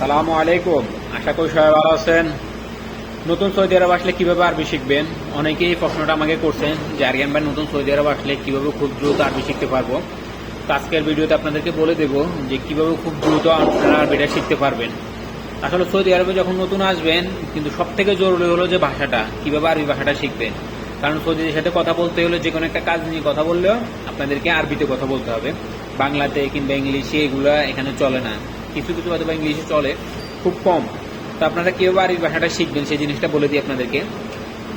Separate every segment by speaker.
Speaker 1: আসসালামু আলাইকুম। আশা করি সবাই ভালো আছেন। নতুন সৌদি আরব আসলে কীভাবে আরবি শিখবেন? অনেকেই প্রশ্নটা আমাকে করছেন যে ভাই, নতুন সৌদি আরব আসলে কীভাবে খুব দ্রুত আরবি শিখতে পারব? আজকের ভিডিওতে আপনাদেরকে বলে দেব যে, কীভাবে খুব দ্রুত আরবিটা শিখতে পারবেন। আসলে সৌদি আরবে যখন নতুন আসবেন, কিন্তু সব থেকে জরুরি হলো যে ভাষাটা, কীভাবে আরবি ভাষাটা শিখবেন। কারণ সৌদিদের সাথে কথা বলতে হলে যে কোনো একটা কাজ নিয়ে কথা বললেও আপনাদেরকে আরবিতে কথা বলতে হবে। বাংলাতে কিংবা ইংলিশে এগুলো এখানে চলে না। কিছু কিছু হয়তো বা ইংলিশে চলে, খুব কম। তো আপনারা কীভাবে আরবি ভাষাটা শিখবেন, সেই জিনিসটা বলে দিই আপনাদেরকে।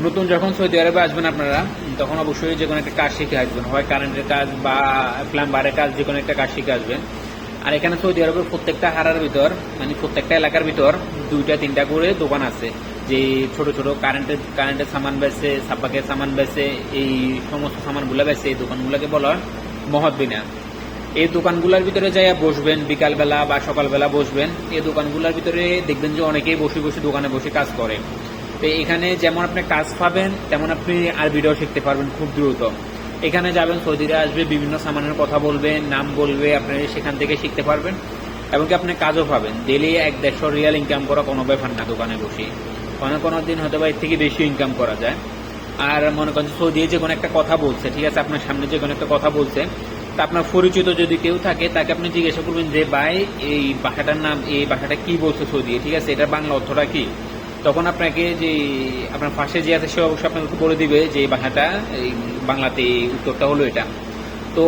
Speaker 1: নতুন যখন সৌদি আরবে আসবেন আপনারা, তখন অবশ্যই যে কোনো একটা কাজ শিখে আসবেন। হয় কারেন্টের কাজ বা প্লাম্বারের কাজ যে কোনো একটা কাজ শিখে আসবেন। আর এখানে সৌদি আরবের প্রত্যেকটা হারার ভিতর মানে প্রত্যেকটা এলাকার ভিতর দুইটা, তিনটা করে দোকান আছে। যে ছোট ছোট কারেন্টের কারেন্টের সামান বেচে সাব্বাকের সামান বেচে এই সমস্ত সামানগুলো বেচে এই দোকানগুলোকে বলা মহৎবিনা এই দোকানগুলোর ভিতরে যাইয়া বসবেন, বিকালবেলা বা সকালবেলা বসবেন, এই দোকানগুলোর ভিতরে দেখবেন যে অনেকেই বসে বসে দোকানে বসে কাজ করে। তো এখানে যেমন আপনি কাজ পাবেন, তেমন আপনি আরবিটাও শিখতে পারবেন খুব দ্রুত। এখানে যাবেন, সৌদিরা আসবে, বিভিন্ন সামানের কথা বলবে নাম বলবে, আপনি সেখান থেকে শিখতে পারবেন এমনকি আপনি কাজও পাবেন। ডেলি এক দেড়শো রিয়াল ইনকাম করা কোনো ব্যাপার না দোকানে বসে কোনো কোনো দিন হয়তো বা এর থেকে বেশি ইনকাম করা যায়। আর মনে করেন সৌদি যে কোনো একটা কথা বলছে, ঠিক আছে, আপনার সামনে যে কোনো একটা কথা বলছে তা আপনার পরিচিত যদি কেউ থাকে, তাকে আপনি জিজ্ঞাসা করবেন যে, ভাই, এই ভাষাটার নাম, এই ভাষাটা কি বলছে সৌদি? ঠিক আছে, এটার বাংলা অর্থটা কি? তখন আপনাকে যে, আপনার পাশে যে আছে, সে অবশ্যই আপনাকে বলে দিবে যে, এই ভাষাটা, এই বাংলাতে উত্তরটা হলো এটা। তো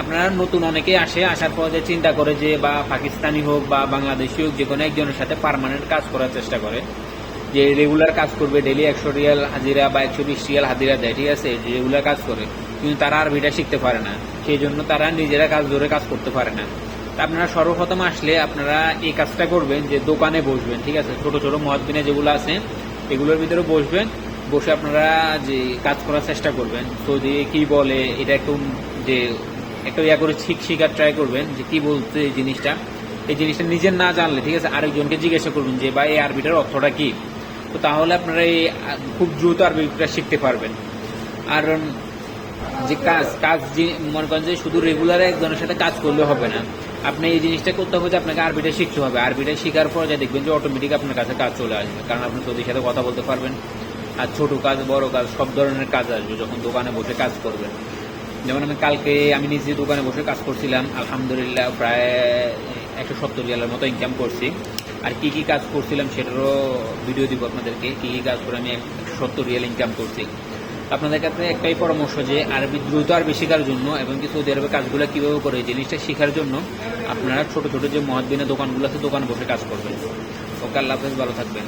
Speaker 1: আপনারা নতুন অনেকে আসে, আসার পর যে চিন্তা করে যে, বা পাকিস্তানি হোক বা বাংলাদেশি হোক, যে কোনো একজনের সাথে পারমানেন্ট কাজ করার চেষ্টা করে। যে রেগুলার কাজ করবে ডেলি একশো রিয়াল হাজিরা বা একশো বিশ রিয়াল হাজিরা দেয়, ঠিক আছে? রেগুলার কাজ করে। কিন্তু তারা আরবিটা শিখতে পারে না। সেই জন্য তারা নিজেরা কাজ ধরে কাজ করতে পারে না। তা আপনারা সর্বপ্রথম আসলে আপনারা এই কাজটা করবেন যে দোকানে বসবেন, ঠিক আছে? ছোট ছোট মহাদিনে যেগুলো আছে, এগুলোর ভিতরে বসবেন। বসে আপনারা যে কাজ করার চেষ্টা করবেন। সৌদি কি বলে, এটা একটু যে একটা ইয়া করে ঠিক শিখার ট্রাই করবেন যে কি বলতে এই জিনিসটা। এই জিনিসটা নিজের না জানলে, ঠিক আছে? আরেকজনকে জিজ্ঞাসা করবেন যে বা এই আরবিটার অর্থটা কি? তো তাহলে আপনারা এই খুব দ্রুত আরবিটা শিখতে পারবেন। আর যে কাজ কাজ মনে করেন যে শুধু রেগুলার একজনের সাথে কাজ করলে হবে না। আপনি এই জিনিসটা করতে হবে যে আপনাকে আরবিটা শিখতে হবে। আরবিটা শেখার পর যা দেখবেন যে অটোমেটিক আপনার কাছে কাজ চলে আসবে। কারণ আপনি তোদের সাথে কথা বলতে পারবেন। আর ছোট কাজ, বড় কাজ, সব ধরনের কাজ আসবে যখন দোকানে বসে কাজ করবেন। যেমন আমি কালকে, আমি নিজে দোকানে বসে কাজ করছিলাম। আলহামদুলিল্লাহ প্রায় একশো সত্তর রিয়ালের মতো ইনকাম করছি। আর কি কি কাজ করছিলাম সেটারও ভিডিও দিব আপনাদেরকে। কি কি কাজ করে আমি সত্য রিয়েল ইনকাম করছি। আপনাদের কাছে একটাই পরামর্শ যে আরবি দ্রুত আরবি শেখার জন্য এবং কি সৌদি আরবের কাজগুলো কীভাবে করে জিনিসটা শেখার জন্য আপনারা ছোট ছোট যে মহাদিনের দোকানগুলো আছে, দোকান বসে কাজ করবেন। ওকে, আল্লাহ হাফেজ, ভালো থাকবেন।